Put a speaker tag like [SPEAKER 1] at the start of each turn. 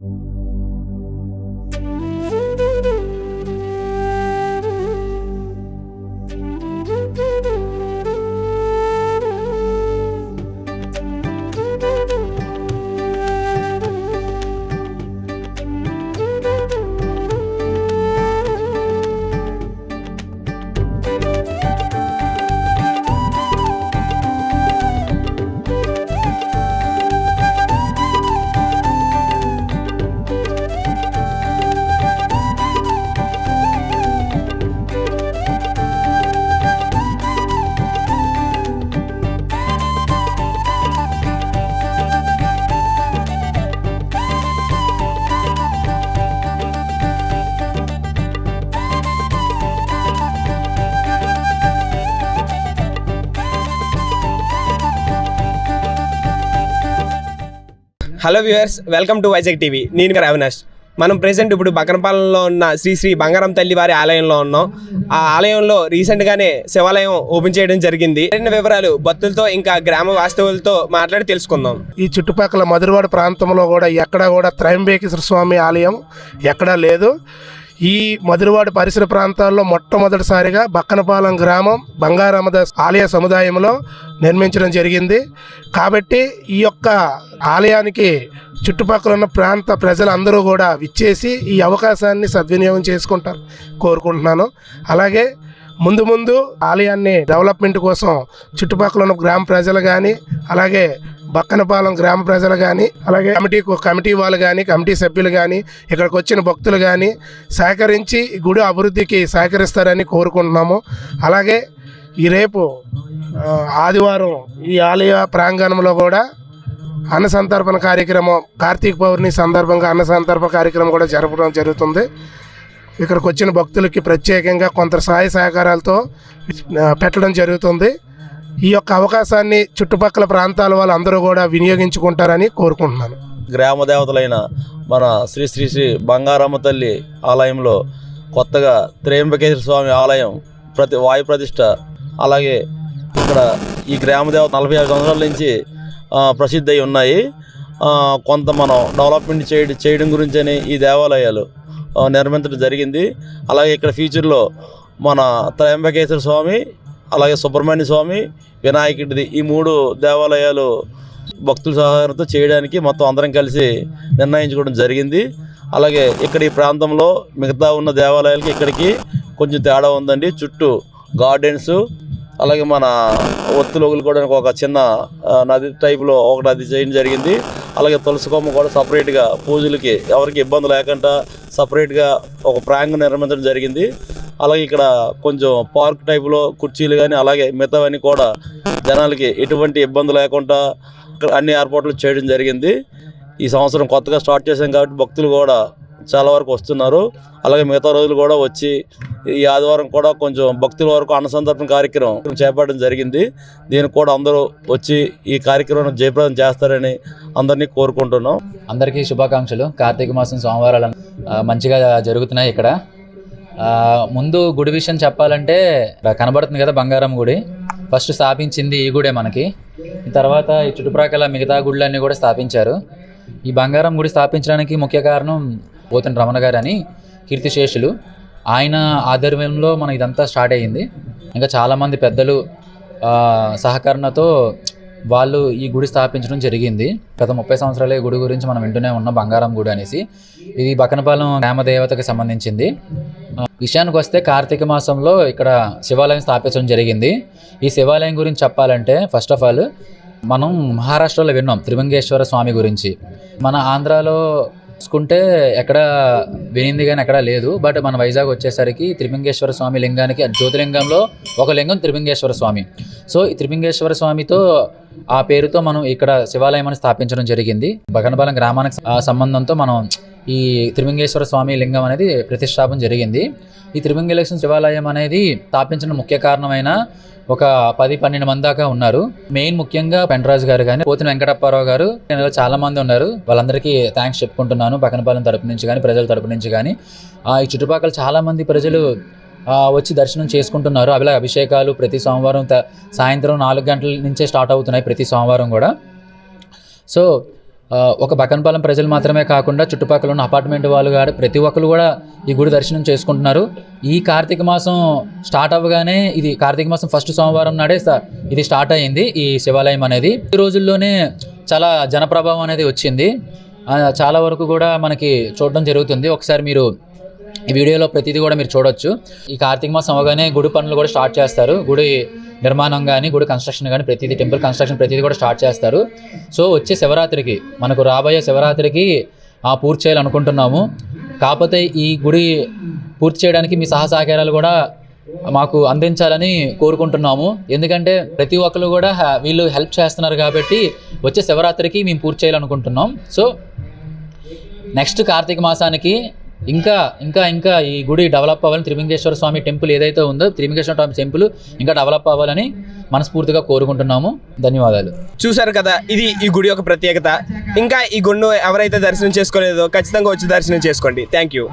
[SPEAKER 1] thank you hello viewers welcome to Vizag TV. నేను అవినాష్ మనం present ఇప్పుడు బకరపాలెంలో ఉన్న శ్రీ శ్రీ బంగారం తల్లి వారి ఆలయంలో ఉన్నాం. ఆ ఆలయంలో రీసెంట్గానే శివాలయం ఓపెన్ చేయడం జరిగింది. మరిన్ని వివరాలు భక్తులతో ఇంకా గ్రామ వాస్తవులతో మాట్లాడి తెలుసుకుందాం.
[SPEAKER 2] ఈ చుట్టుపక్కల మధురవాడ ప్రాంతంలో కూడా ఎక్కడా కూడా త్రయంబేకేశ్వర స్వామి ఆలయం ఎక్కడా లేదు. ఈ మధురవాడ పరిసర ప్రాంతాల్లో మొట్టమొదటిసారిగా బక్కనపాలెం గ్రామం బంగారామదాస్ ఆలయ సముదాయంలో నిర్మించడం జరిగింది. కాబట్టి ఈ యొక్క ఆలయానికి చుట్టుపక్కల ఉన్న ప్రాంత ప్రజలందరూ కూడా విచ్చేసి ఈ అవకాశాన్ని సద్వినియోగం చేసుకుంటారు కోరుకుంటున్నాను. అలాగే ముందు ముందు ఆలయాన్ని డెవలప్మెంట్ కోసం చుట్టుపక్కల ఉన్న గ్రామ ప్రజలు కానీ అలాగే బక్కనపాలెం గ్రామ ప్రజలు కానీ అలాగే కమిటీ కమిటీ వాళ్ళు కానీ కమిటీ సభ్యులు కానీ ఇక్కడికి వచ్చిన భక్తులు కానీ సహకరించి ఈ గుడి అభివృద్ధికి సహకరిస్తారని కోరుకుంటున్నాము. అలాగే ఈ రేపు ఆదివారం ఈ ఆలయ ప్రాంగణంలో కూడా అన్న సంతర్పణ కార్యక్రమం కార్తీక పౌర్ణమి సందర్భంగా అన్న సంతర్పణ కార్యక్రమం కూడా జరపడం జరుగుతుంది. ఇక్కడికి వచ్చిన భక్తులకి ప్రత్యేకంగా కొంత సహాయ సహకారాలతో పెట్టడం జరుగుతుంది. ఈ యొక్క అవకాశాన్ని చుట్టుపక్కల ప్రాంతాల వాళ్ళందరూ కూడా వినియోగించుకుంటారని కోరుకుంటున్నాను.
[SPEAKER 3] గ్రామ దేవతలైన మన శ్రీ శ్రీ శ్రీ బంగారమ్మ తల్లి ఆలయంలో కొత్తగా త్రయంబకేశ్వర స్వామి ఆలయం ప్రతి వాయు ప్రతిష్ట అలాగే ఇక్కడ ఈ గ్రామ దేవత నలభై ఐదు సంవత్సరాల నుంచి ప్రసిద్ధి అయి ఉన్నాయి. కొంత మనం డెవలప్మెంట్ చేయడం చేయడం గురించని ఈ దేవాలయాలు నిర్మించడం జరిగింది. అలాగే ఇక్కడ ఫ్యూచర్లో మన త్రయంబకేశ్వర స్వామి అలాగే సుబ్రహ్మణ్య స్వామి వినాయకుడిది ఈ మూడు దేవాలయాలు భక్తుల సహకారంతో చేయడానికి మొత్తం అందరం కలిసి నిర్ణయించుకోవడం జరిగింది. అలాగే ఇక్కడ ఈ ప్రాంతంలో మిగతా ఉన్న దేవాలయాలకి ఇక్కడికి కొంచెం తేడా ఉందండి. చుట్టూ గార్డెన్స్ అలాగే మన ఒత్తులు వదులుకోవడానికి ఒక చిన్న నది టైప్లో ఒక నది చేయడం జరిగింది. అలాగే తులసి కొమ్మ కూడా సపరేట్గా పూజలకి ఎవరికి ఇబ్బంది లేకుండా సపరేట్గా ఒక ప్రాంగణం నిర్మించడం జరిగింది. అలాగే ఇక్కడ కొంచెం పార్క్ టైపులో కుర్చీలు కానీ అలాగే మిగతావన్నీ కూడా జనాలకి ఎటువంటి ఇబ్బంది లేకుండా ఇక్కడ అన్ని ఏర్పాట్లు చేయడం జరిగింది. ఈ సంవత్సరం కొత్తగా స్టార్ట్ చేశాం కాబట్టి భక్తులు కూడా చాలా వరకు వస్తున్నారు. అలాగే మిగతా రోజులు కూడా వచ్చి ఈ ఆదివారం కూడా కొంచెం భక్తుల వరకు అన్నసంతర్పణ కార్యక్రమం చేపట్టడం జరిగింది. దీనికి కూడా అందరూ వచ్చి ఈ కార్యక్రమం జయప్రదం చేస్తారని అందరినీ కోరుకుంటున్నాం.
[SPEAKER 4] అందరికీ శుభాకాంక్షలు. కార్తీక మాసం సోమవారాలు మంచిగా జరుగుతున్నాయి ఇక్కడ. ముందు గుడి విషయం చెప్పాలంటే కనబడుతుంది కదా బంగారం గుడి. ఫస్ట్ స్థాపించింది ఈ గుడే మనకి. తర్వాత ఈ చుట్టుప్రక్కల మిగతా గుళ్ళన్నీ కూడా స్థాపించారు. ఈ బంగారం గుడి స్థాపించడానికి ముఖ్య కారణం పోతున్న రమణ గారు అని కీర్తిశేషులు. ఆయన ఆధ్వర్యంలో మన ఇదంతా స్టార్ట్ అయ్యింది. ఇంకా చాలామంది పెద్దలు సహకరణతో వాళ్ళు ఈ గుడి స్థాపించడం జరిగింది. గత ముప్పై సంవత్సరాల ఈ గుడి గురించి మనం వింటూనే ఉన్నాం బంగారం గుడి అనేసి. ఇది బకనపాలెం గ్రామదేవతకి సంబంధించింది. విషయానికి వస్తే కార్తీక మాసంలో ఇక్కడ శివాలయం స్థాపించడం జరిగింది. ఈ శివాలయం గురించి చెప్పాలంటే ఫస్ట్ ఆఫ్ ఆల్ మనం మహారాష్ట్రలో విన్నాం త్రిభంగేశ్వర స్వామి గురించి. మన ఆంధ్రాలో చూసుకుంటే ఎక్కడ వినింది కానీ ఎక్కడ లేదు. బట్ మన వైజాగ్ వచ్చేసరికి త్రిపింగేశ్వర స్వామి లింగానికి జ్యోతిలింగంలో ఒక లింగం త్రిపింగేశ్వర స్వామి. సో ఈ త్రిపింగేశ్వర స్వామితో ఆ పేరుతో మనం ఇక్కడ శివాలయం అని స్థాపించడం జరిగింది. బగనపాలెం గ్రామానికి సంబంధంతో మనం ఈ త్రిమంగేశ్వర స్వామి లింగం అనేది ప్రతిష్టాపన జరిగింది. ఈ త్రిభంగేశ్వర శివాలయం అనేది స్థాపించిన ముఖ్య కారణమైన ఒక పది పన్నెండు మంది దాకా ఉన్నారు. మెయిన్ ముఖ్యంగా పెంటరాజు గారు కానీ పోతిన వెంకటప్పారావు గారు చాలా మంది ఉన్నారు. వాళ్ళందరికీ థ్యాంక్స్ చెప్పుకుంటున్నాను. పక్కనపాలెం తరపు నుంచి కానీ ప్రజల తరపు నుంచి కానీ ఆ, ఈ చుట్టుపక్కల చాలా మంది ప్రజలు వచ్చి దర్శనం చేసుకుంటున్నారు. అలా అభిషేకాలు ప్రతి సోమవారం సాయంత్రం నాలుగు గంటల నుంచే స్టార్ట్ అవుతున్నాయి ప్రతి సోమవారం కూడా. సో ఒక బకన్పాలెం ప్రజలు మాత్రమే కాకుండా చుట్టుపక్కల ఉన్న అపార్ట్మెంట్ వాళ్ళు కూడా ప్రతి ఒక్కరు కూడా ఈ గుడి దర్శనం చేసుకుంటున్నారు. ఈ కార్తీక మాసం స్టార్ట్ అవ్వగానే ఇది కార్తీక మాసం ఫస్ట్ సోమవారం నాడే ఇది స్టార్ట్ అయింది ఈ శివాలయం అనేది. ఈ రోజుల్లోనే చాలా జనప్రభావం అనేది వచ్చింది. చాలా వరకు కూడా మనకి చూడడం జరుగుతుంది. ఒకసారి మీరు ఈ వీడియోలో ప్రతిదీ కూడా మీరు చూడొచ్చు. ఈ కార్తీక మాసం అవగానే గుడి పనులు కూడా స్టార్ట్ చేస్తారు. గుడి నిర్మాణం కానీ గుడి కన్స్ట్రక్షన్ కానీ ప్రతిదీ టెంపుల్ కన్స్ట్రక్షన్ ప్రతిదీ కూడా స్టార్ట్ చేస్తారు. సో వచ్చే శివరాత్రికి మనకు రాబోయే శివరాత్రికి ఆ పూర్తి చేయాలనుకుంటున్నాము కాకపోతే ఈ గుడి పూర్తి చేయడానికి మీ సహా సహకారాలు కూడా మాకు అందించాలని కోరుకుంటున్నాము. ఎందుకంటే ప్రతి ఒక్కరు కూడా వీళ్ళు హెల్ప్ చేస్తున్నారు కాబట్టి వచ్చే శివరాత్రికి మేము పూర్తి చేయాలనుకుంటున్నాం. సో నెక్స్ట్ కార్తీక మాసానికి ఇంకా ఇంకా ఇంకా ఈ గుడి డెవలప్ అవ్వాలని త్రిలింగేశ్వర స్వామి టెంపుల్ ఏదైతే ఉందో త్రిలింగేశ్వర స్వామి టెంపుల్ ఇంకా డెవలప్ అవ్వాలని మనస్ఫూర్తిగా కోరుకుంటున్నాము. ధన్యవాదాలు.
[SPEAKER 1] చూశారు కదా ఇది ఈ గుడి యొక్క ప్రత్యేకత. ఇంకా ఈ గుండు ఎవరైతే దర్శనం చేసుకోలేదో ఖచ్చితంగా వచ్చి దర్శనం చేసుకోండి. Thank you